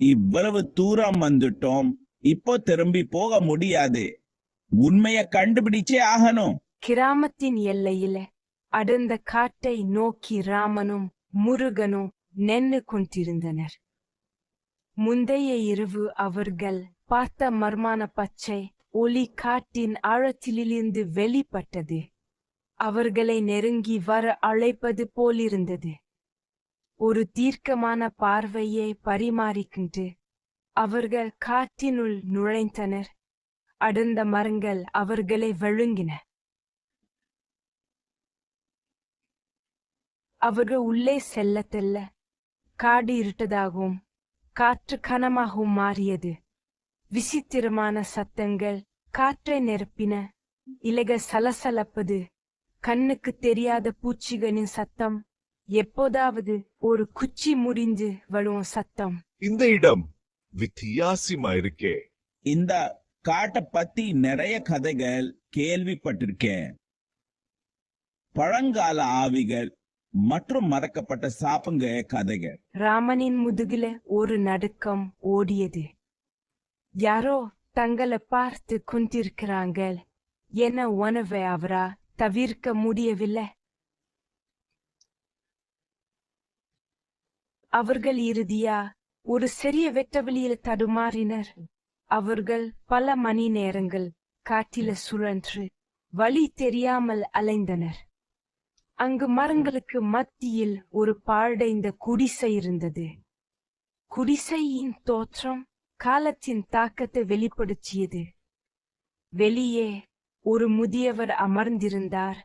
இவ்வளவு தூரம் வந்துட்டோம். இப்போ திரும்பி போக முடியாது. உண்மைய கண்டுபிடிச்சே ஆகணும். கிராமத்தின் எல்லையில அடர்ந்த காட்டை நோக்கி ராமனும் முருகனும் நின்னு கொண்டிருந்தனர். முந்தைய இரவு அவர்கள் பார்த்த மர்மான பச்சை ஒளி காட்டின் ஆழத்திலிருந்து வெளிப்பட்டது. அவர்களை நெருங்கி வர அழைப்பது போலிருந்தது. ஒரு தீர்க்கமான பார்வையை பரிமாறிக்கின்று அவர்கள் காற்றினுள் நுழைந்தனர். அடர்ந்த மரங்கள் அவர்களை விழுங்கின. அவர்கள் உள்ளே செல்ல தெல்ல காடு இருட்டதாகவும் காற்று கனமாகவும் மாறியது. விசித்திரமான சத்தங்கள் காற்றை நிரப்பின. இலைகள் சலசலப்பது கண்ணுக்கு தெரியாத பூச்சிகளின் சத்தம். எப்போதாவது ஒரு குச்சி முறிந்து வரும் சத்தம். இந்த இடம் வித்தியாசமா இருக்கே இந்த காட்டை பத்தி நிறைய கதைகள் கேள்விப்பட்டிருக்கேன். பழங்கால ஆவிகள் மற்றும் மறக்கப்பட்ட சாப்புங்க கதைகள். ராமனின் முதுகில ஒரு நடுக்கம் ஓடியது. யாரோ தங்களை பார்த்து கொண்டிருக்கிறாங்க என உணவை அவரா தவிர்க்க முடியவில்லை. அவர்கள் இறுதியா ஒரு சிறிய வெட்டவெளியில் தடுமாறினர். அவர்கள் பல மணி நேரங்கள் காட்டில சுழன்று வழி தெரியாமல் அலைந்தனர். அங்கு மரங்களுக்கு மத்தியில் ஒரு பாழ்டைந்த குடிசை இருந்தது. குடிசையின் தோற்றம் காலத்தின் தாக்கத்தை வெளிப்படுத்தியது. வெளியே ஒரு முதியவர் அமர்ந்திருந்தார்.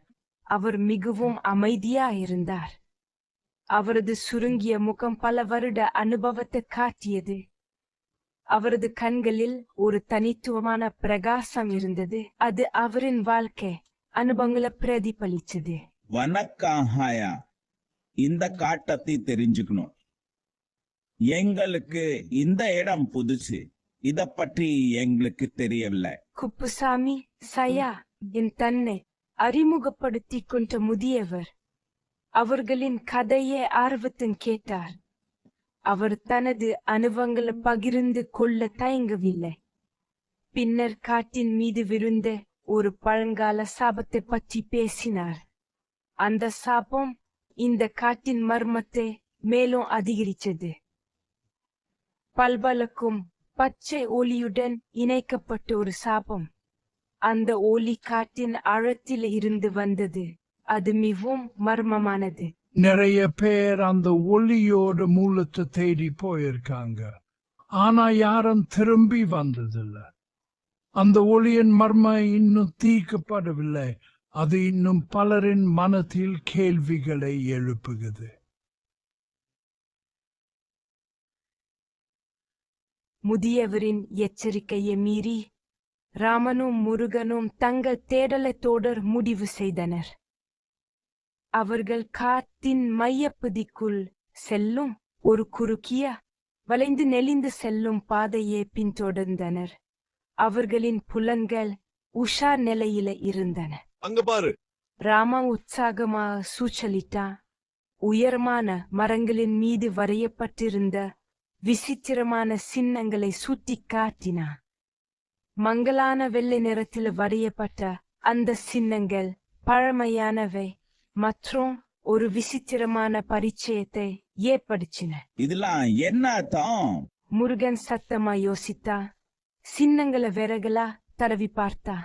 அவர் மிகவும் அமைதியாயிருந்தார். அவரது சுருங்கிய முகம் பல வருட அனுபவத்தை காட்டியது. அவரது கண்களில் ஒரு தனித்துவமான பிரகாசம் இருந்தது. அது அவரின் வாழ்க்கை அனுபவங்களை பிரதிபலிச்சது வணக்கம் ஹாயா இந்த காட்டத்தை தெரிஞ்சுக்கணும். எங்களுக்கு இந்த இடம் புதுசு. இத பற்றி எங்களுக்கு தெரியவில்லை. குப்புசாமி சயா என் தன்னை அறிமுகப்படுத்திக் கொண்ட முதியவர். அவர்களின் கதையை ஆர்வத்தும் கேட்டார். அவர் தனது அனுபவங்களை பகிர்ந்து கொள்ள தயங்கவில்லை. பின்னர் காட்டின் மீது விருந்த ஒரு பழங்கால சாபத்தை பற்றி பேசினார். அந்த சாபம் இந்த காட்டின் மர்மத்தை மேலும் அதிகரித்தது. பல்பலக்கும் பச்சை ஒளியுடன் இணைக்கப்பட்ட ஒரு சாபம். அந்த ஒளி காட்டின் ஆழத்தில் இருந்து வந்தது. அது மிகவும் மர்மமானது. நிறைய பேர் அந்த ஒளியோட மூலத்தை தேடி போயிருக்காங்க. ஆனா யாரும் திரும்பி வந்ததில்ல. அந்த ஒளியின் மர்ம இன்னும் தீர்க்கப்படவில்லை. அது இன்னும் பலரின் மனத்தில் கேள்விகளை எழுப்புகிறது. முதியவரின் எச்சரிக்கையை மீறி ராமனும் முருகனும் தங்கள் தேடலை தொடர் முடிவு செய்தனர். அவர்கள் காட்டின் மையப்பகுதிக்குள் செல்லும் ஒரு குறுக்கிய வளைந்து நெளிந்து செல்லும் பாதையை பின்தொடர்ந்தனர். அவர்களின் புலன்கள் உஷார் நிலையில இருந்தன. அங்க பாரு. ராமா உற்சாகமா சூச்சலிட்டா உயரமான மரங்களின் மீது வரையப்பட்டிருந்த விசித்திரமான சின்னங்களை சுட்டிக் காட்டினா மங்கலான வெள்ளை நிறத்தில் வரையப்பட்ட அந்த சின்னங்கள் பழமையானவை. மற்றும் ஒரு விசித்திரமான பரிச்சயத்தை ஏற்படுத்தின. இதெல்லாம் என்ன அர்த்தம்? முருகன் சத்தமா யோசித்தா சின்னங்களை விறகலா தடவி பார்த்தா.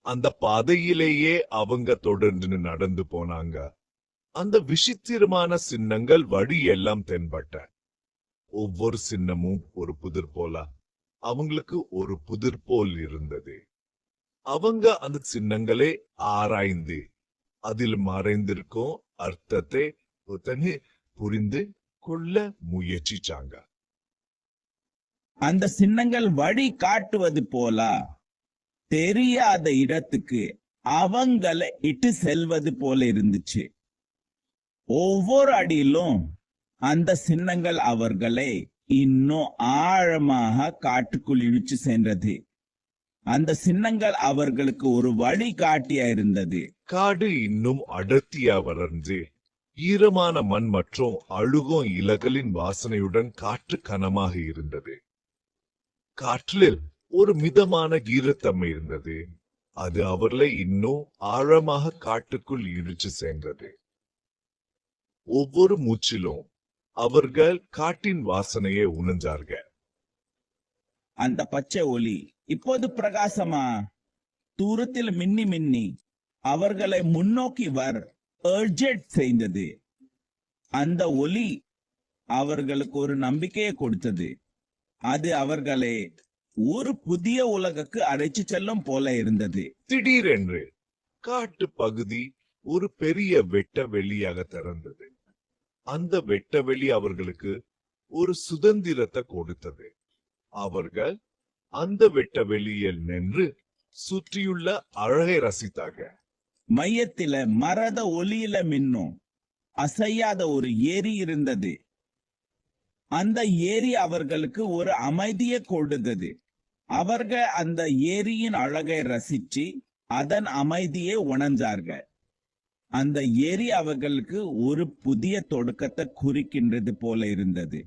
அந்த பாதையிலேயே அவங்க தொடர்ந்து நடந்து போனாங்க. அந்த விசித்திரமான சின்னங்கள் வழி எல்லாம் தென்பட்ட. ஒவ்வொரு சின்னமும் ஒரு புதிர் போல. அவங்களுக்கு ஒரு புதிர் போல் இருந்தது. அவங்க அந்த சின்னங்களை ஆராய்ந்து அதில் மறைந்திருக்கும் அர்த்தத்தை புத்தனே புரிந்து கொள்ள முயற்சிச்சாங்க. அந்த சின்னங்கள் வழி காட்டுவது போல? தெரியாத இடத்துக்கு அவங்களை இட்டு செல்வது போல இருந்துச்சு. ஒவ்வொரு அடியிலும் அந்த சின்னங்கள் அவர்களை இன்னும் ஆழமாக காட்டுக்குள் இழுச்சு சென்றது. அந்த சின்னங்கள் அவர்களுக்கு ஒரு வழி காட்டியா இருந்தது. காடு இன்னும் அடர்த்தியா வளர்ந்து ஈரமான மண் மற்றும் அழுகும் இலைகளின் வாசனையுடன் காற்று கனமாக இருந்தது. காற்றில் ஒரு மிதமான ஈரத்தன்மை இருந்தது. அது அவர்களை இன்னும் ஆழமாக காட்டுக்குள் இழுச்சு சென்றது. ஒவ்வொரு மூச்சிலும் அவர்கள் காட்டின் வாசனையை உணர்ந்தார்கள். அந்த பச்சை ஒளி இப்போது பிரகாசமா? தூரத்தில் மின்னி மின்னி. அவர்களை முன்னோக்கி வர். செய்தது. அந்த ஒளி அவர்களுக்கு ஒரு நம்பிக்கையை கொடுத்தது. அது அவர்களை ஒரு புதிய உலகுக்கு அழைச்சு செல்லும் போல இருந்தது. திடீரென்று காட்டு பகுதி ஒரு பெரிய வெட்ட வெளியாக திறந்தது. அந்த வெட்ட வெளி அவர்களுக்கு ஒரு சுதந்திரத்தை கொடுத்தது. அவர்கள் அந்த வெட்ட வெளியில் நின்று சுற்றியுள்ள அழகை ரசித்தாங்க மையத்தில மரத ஒலியில மின்னும். அசையாத ஒரு ஏரி இருந்தது. அந்த ஏரி அவர்களுக்கு ஒரு அமைதியை கொடுத்தது. அவர்கள் அந்த ஏரியின் அழகை ரசிச்சு அதன் அமைதியை உணர்ந்தார்கள். அந்த ஏரி அவர்களுக்கு ஒரு புதிய தொடக்கத்தை குறிக்கின்றது போல இருந்தது.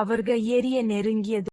அவர்கள் ஏரிய நெருங்கியது.